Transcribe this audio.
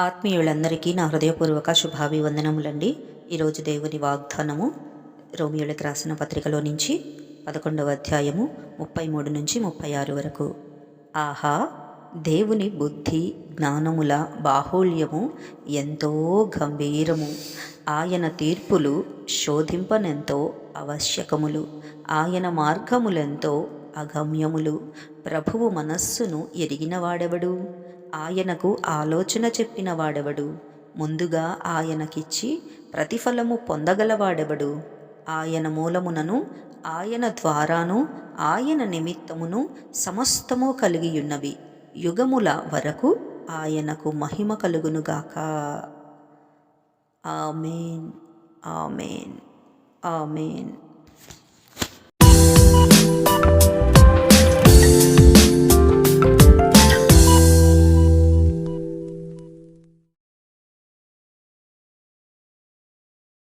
ఆత్మీయులందరికీ నా హృదయపూర్వక శుభాభివందనములండి. ఈరోజు దేవుని వాగ్దానము రోమియోలకు రాసిన పత్రికలో నుంచి పదకొండవ అధ్యాయము ముప్పై మూడు నుంచి ముప్పై ఆరు వరకు. ఆహా దేవుని బుద్ధి జ్ఞానముల బాహుళ్యము ఎంతో గంభీరము. ఆయన తీర్పులు శోధింపనెంతో ఆవశ్యకములు. ఆయన మార్గములెంతో అగమ్యములు. ప్రభువు మనస్సును ఎరిగినవాడెవడు? ఆయనకు ఆలోచన చెప్పిన వాడెవడు ముందుగా ఆయనకిచ్చి ప్రతిఫలము పొందగలవాడెవడు? ఆయన మూలమునను ఆయన ద్వారాను ఆయన నిమిత్తమును సమస్తము కలిగియున్నవి. యుగముల వరకు ఆయనకు మహిమ కలుగునుగాక. ఆమెన్. ఆమెన్. ఆమెన్.